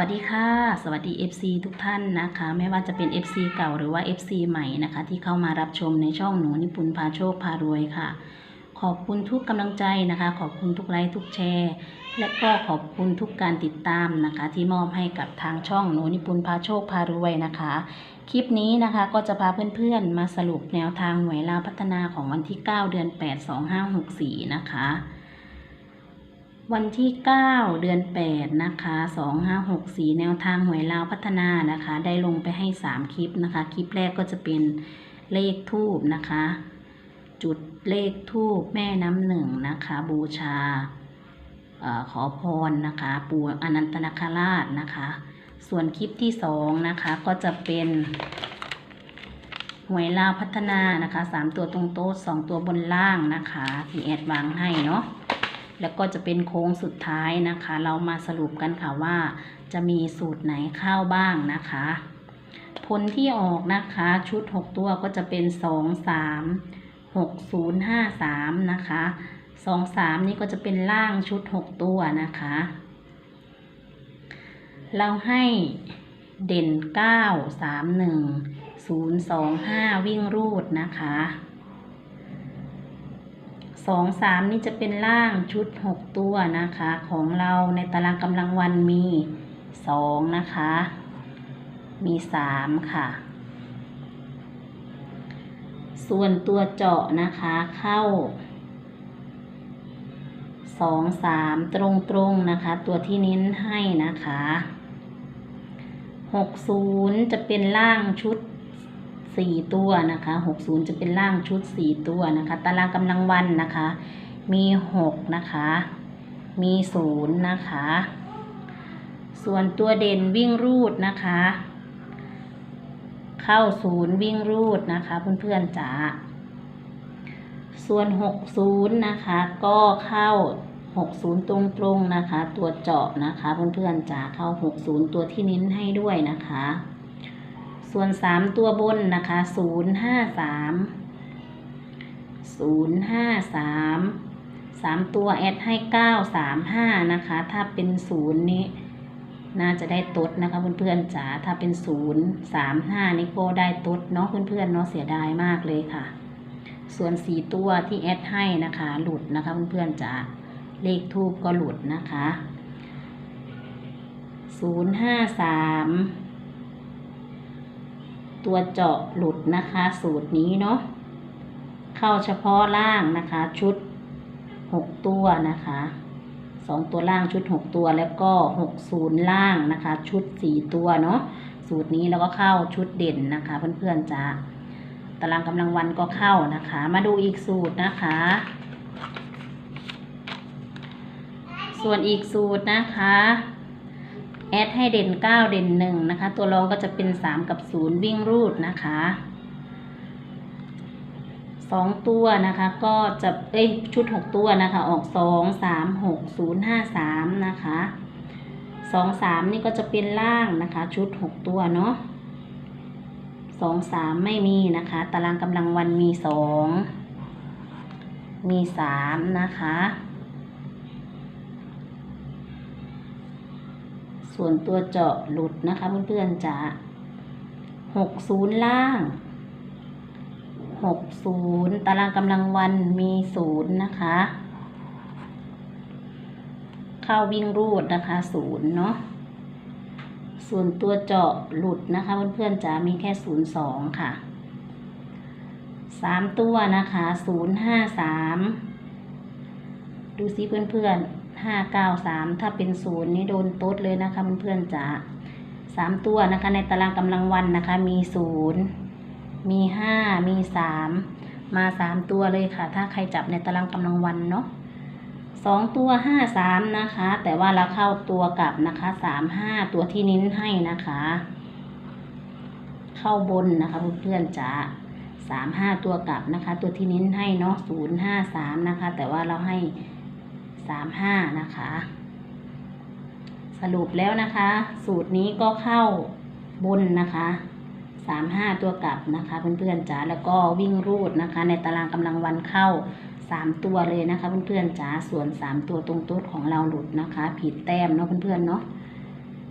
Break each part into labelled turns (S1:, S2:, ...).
S1: วัสดีค่ะ สวัสดี FC ทุกท่านนะคะ ไม่ว่าจะเป็น FC เก่าหรือว่า FC ใหม่นะคะ ที่เข้ามารับชมในช่องหนูนิปุนพาโชคพารวยค่ะ ขอบคุณทุกกำลังใจนะคะ ขอบคุณทุกไลค์ทุกแชร์ และก็ขอบคุณทุกการติดตามนะคะ ที่มอบให้กับทางช่องหนูนิปุนพาโชคพารวยนะคะ คลิปนี้นะคะก็จะพาเพื่อนๆ มาสรุปแนวทางหวยลาวพัฒนาของวันที่ 9 เดือน 8 2564 นะคะ วันที่ 9 เดือน 8 นะคะ 2564 แนวทางหวยลาวพัฒนานะคะ ได้ลงไปให้ 3 คลิปนะคะ คลิปแรกก็จะเป็นเลขทูบนะคะ จุดเลขทูบแม่น้ำหนึ่งนะคะ บูชาออขอพรนะคะปู่อนันตนาคราชนะคะ ส่วนคลิปที่2นะคะก็จะเป็นหวยลาวพัฒนานะคะ3ตัวตรงโต๊ะ2ตัวบนล่างนะคะที่แอดวางให้เนาะ แล้วก็จะเป็นโค้งสุดท้ายนะคะ เรามาสรุปกันค่ะว่าจะมีสูตรไหนเข้าบ้างนะคะ ผลที่ออกนะคะชุด 6 ตัวก็จะเป็น 2 3 6 0 5 3 นะคะ 2 3 นี่ก็จะเป็นล่างชุด 6 ตัวนะคะ เราให้เด่น 9 3 1 0 2 5 วิ่งรูดนะคะ สองสามนี่จะเป็นล่างชุดหกตัวนะคะ ของเราในตารางกำลังวันมีสองนะคะ มีสามค่ะ ส่วนตัวเจาะนะคะเข้าสองสามตรงตรงๆนะคะ ตัวที่เน้นให้นะคะหกศูนย์จะเป็นล่างชุด สี่ตัวนะคะหกศูนย์จะเป็นล่างชุดสี่ตัวนะคะ ตารางกำลังวันนะคะ มีหกนะคะ มีศูนย์นะคะ ส่วนตัวเด่นวิ่งรูดนะคะ เข้าศูนย์วิ่งรูดนะคะเพื่อนๆจ๋าส่วนหกศูนย์นะคะ ก็เข้าหกศูนย์ตรงๆนะคะ ตัวเจาะนะคะ เพื่อนๆจ๋าเข้าหกศูนย์ตัวที่เน้นให้ด้วยนะคะ ส่วนสามตัวบนนะคะศูนย์ห้าสามศูนย์ห้าสามสามตัวแอดให้เก้าสามห้านะคะ ถ้าเป็นศูนย์นี้น่าจะได้ตดนะคะเพื่อนๆจ๋าถ้าเป็นศูนย์สามห้านี่ก็ได้ตดเนาะเพื่อนๆเนาะเสียดายมากเลยค่ะ ส่วนสี่ตัวที่แอดให้นะคะ หลุดนะคะเพื่อนๆจ๋าเลขทูบก็หลุดนะคะศูนย์ห้าสาม ตัวเจาะหลุดนะคะ สูตรนี้เนาะเข้าเฉพาะล่างนะคะ ชุดหกตัวนะคะสองตัวล่างชุดหกตัวแล้วก็หกศูนย์ล่างนะคะ ชุดสี่ตัวเนาะสูตรนี้แล้วก็เข้าชุดเด่นนะคะ เพื่อนๆจ้าตารางกำลังวันก็เข้านะคะ มาดูอีกสูตรนะคะ ส่วนอีกสูตรนะคะ แอดให้เด่น 9 เด่น1นะคะ ตัวรองก็จะเป็น 3 กับ 0 วิ่งรูดนะคะ 2 ตัวนะคะก็จะ เอ้ย ชุด 6 ตัวนะคะ ออก 2 3 6 0 5 3 นะคะ 2 3 นี่ก็จะเป็นล่างนะคะ ชุด 6 ตัวเนาะ2 3 ไม่มีนะคะ ตารางกำลังวันมี 2 มี 3 นะคะ ส่วนตัวเจาะหลุดนะคะเพื่อนๆจ๋าหกศูนย์ล่างหกศูนย์ตารางกำลังวันมีศูนย์นะคะ เข้าวิ่งรูดนะคะศูนย์เนาะส่วนตัวเจาะหลุดนะคะเพื่อนๆจ๋ามีแค่ศูนย์สองค่ะสามตัวนะคะศูนย์ห้าสามดูซิเพื่อนๆ ห้าเก้าสามถ้าเป็นศูนย์นี่โดนต๊ดเลยนะคะเพื่อนๆจ๋าสามตัวนะคะ ในตารางกำลังวันนะคะ มีศูนย์มีห้ามีสามมาสามตัวเลยค่ะ ถ้าใครจับในตารางกำลังวันเนาะสองตัวห้าสามนะคะ แต่ว่าเราเข้าตัวกลับนะคะสามห้าตัวที่นิ้นให้นะคะ เข้าบนนะคะเพื่อนๆจ๋าสามห้าตัวกลับนะคะ ตัวที่นิ้นให้เนาะศูนย์ห้าสามนะคะ แต่ว่าเราให้ สามห้านะคะ สรุปแล้วนะคะ สูตรนี้ก็เข้าบนนะคะสามห้าตัวกลับนะคะเพื่อนๆจ๋าแล้วก็วิ่งรูดนะคะ ในตารางกำลังวันเข้าสามตัวเลยนะคะเพื่อนๆจ๋าส่วนสามตัวตรงโต๊ดของเราหลุดนะคะ ผิดแต้มเนาะเพื่อนๆเนาะ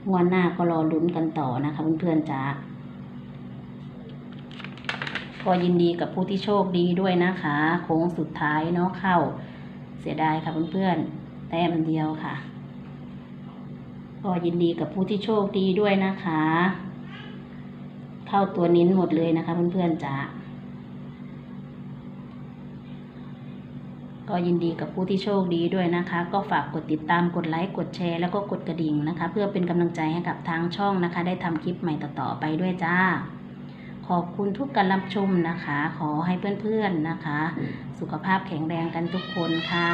S1: งวดหน้าก็รอลุ้นกันต่อนะคะเพื่อนๆจ้าก็ยินดีกับผู้ที่โชคดีด้วยนะคะ โค้งสุดท้ายเนาะเข้า เสียดายค่ะเพื่อนๆแต้มเดียวค่ะก็ยินดีกับผู้ที่โชคดีด้วยนะคะ เข้าตัวนิ้นหมดเลยนะคะเพื่อนๆจ้าก็ยินดีกับผู้ที่โชคดีด้วยนะคะ ก็ฝากกดติดตามกดไลค์กดแชร์แล้วก็กดกระดิ่งนะคะ เพื่อเป็นกำลังใจให้กับทางช่องนะคะ ได้ทำคลิปใหม่ต่อๆไปด้วยจ้า ขอบคุณทุกการรับชมนะคะ ขอให้เพื่อนๆนะคะ สุขภาพแข็งแรงกันทุกคนค่ะ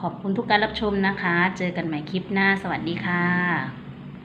S1: ขอบคุณทุกการรับชมนะคะ เจอกันใหม่คลิปหน้า สวัสดีค่ะ